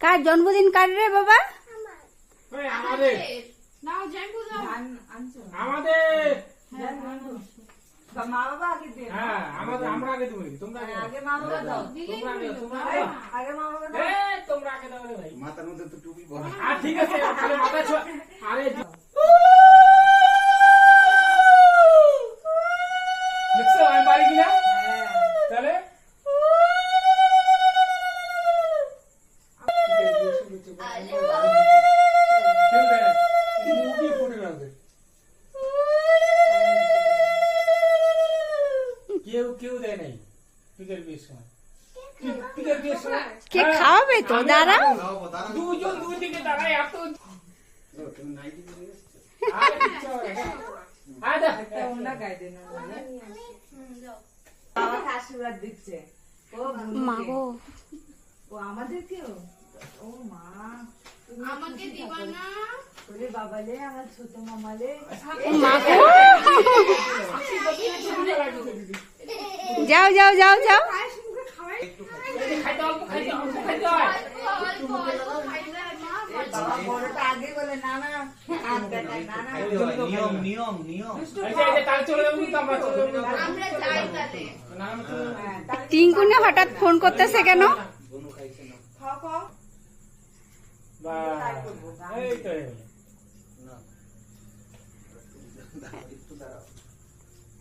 কার জন্মদিন কার রে বাবা? আমাদের। তোমরা আগে মা মাথার মধ্যে তো টুপি পড়া ঠিক আছে কেউ দেয় নাই তুদের বিয়ের সময়। কে হ্যাঁ, খাওয়াবে? তো? দাঁড়া দুজন দুই দিকে দাঁড়ায় এত আমাদেরকেও ও মা আমাকে দিবা বাবালে আমার ছোট মামালে যাও যাও যাও যাও। টিঙ্কুনে হঠাৎ ফোন করতেছে কেন? এই তো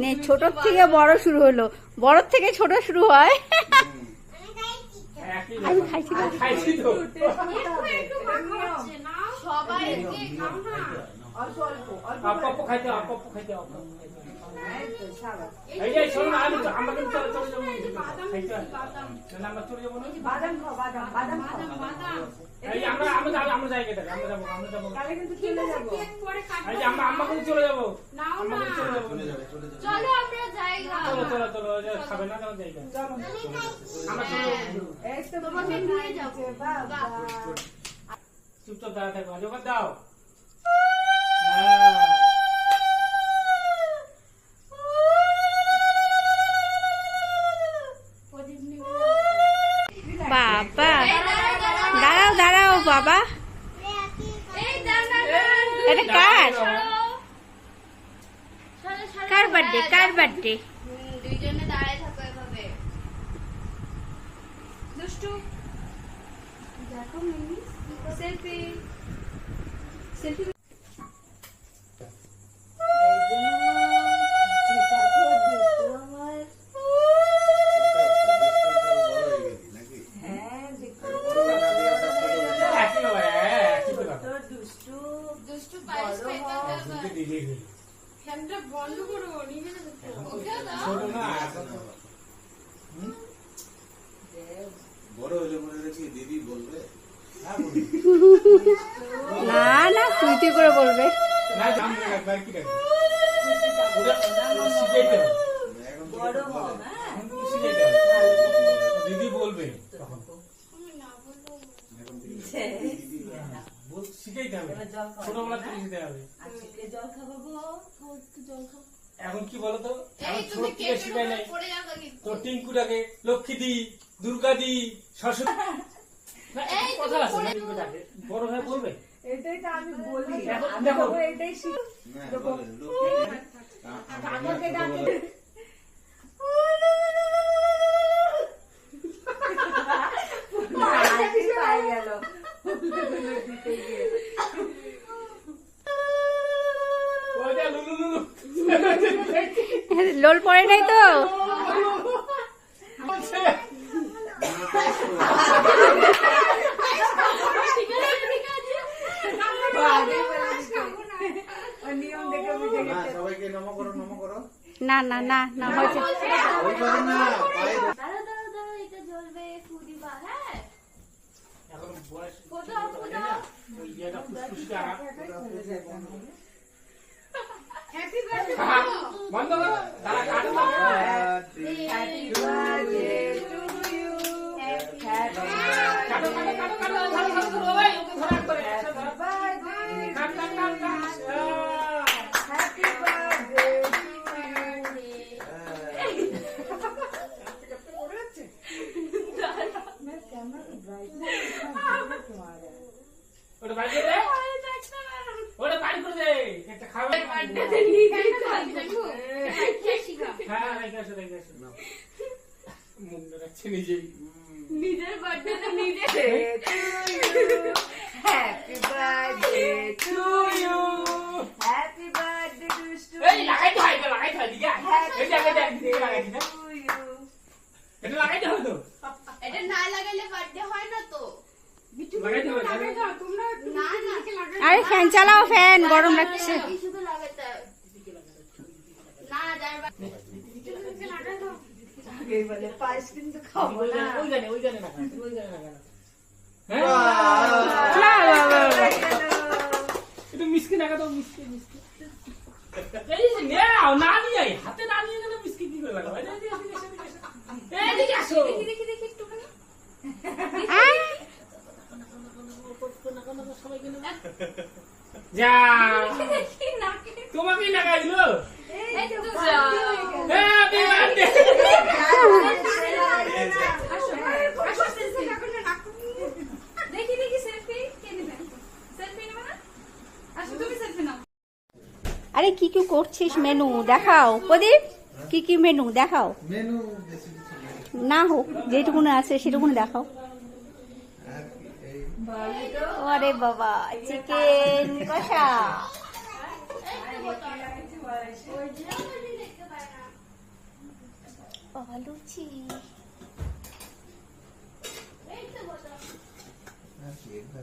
নে ছোটর থেকে বড় শুরু হলো। বড় থেকে ছোট শুরু হয়। আমি খাইছি বাদাম বাদাম বাদাম। চুপচাপ দাঁড়া থাকব দাও। বাবা। বাবা? কার? কার বার্থডে কার বার্থডে দুইজনে দাঁড়ায় সেলফি সেলফি কি করে বলবে? দিদি বলবে এখন কি বলতো তো টিঙ্কুটাকে লক্ষ্মী দি দুর্গা দি সরস্বতী বড় ভাই বলবে? এটাই তো আমি বলি। এটাই হ্যাঁ, হ্যাঁ, হ্যাঁ, লোল পড়ে নাই তো? না না না না হয়েছে। হ্যাপি বার্থডে হ্যাঁ, বন্ধ করো দাঁড়া কাটো ওটা বাইর করে দে। একটা খাবে হ্যাঁ। রেখে আসো রেখে আসো মুখ নিজের বার্থডে নিজে। Happy birthday to you. Happy birthday to you. এই লাগাইতে হয় এটা লাগাইতে হয় দিকে এই এই যে দিকে। লাগাইতে না. এটা লাগাইতে হয় তো। এটা না লাগাইলে বার্থডে হয় না তো। লাগাইতে হয় না না আরে ফ্যান চালাও ফ্যান গরম লাগছে হয়। হ্যাঁ হাতে না নিয়ে গেলে মিষ্টি কি করে লাগাবো এদিকে, আসো দেখি দেখি একটুখানি আয়, যা দেখি নাকে তোমাকেই লাগাই দিলো এই তো যা হ্যাপি বার্থডে আসো আসো সেলফি এখন না দেখি দেখি সেলফি কে নেবে সেলফি নেবে না আরে কি কি করছিস মেনু? দেখাও। প্রদীপ কি কি মেনু? দেখাও। না হোক যেটুকুনি আছে সেটুকুনি দেখাও। আরে বাবা চিকেন কষা। লুচি আর কি, এটা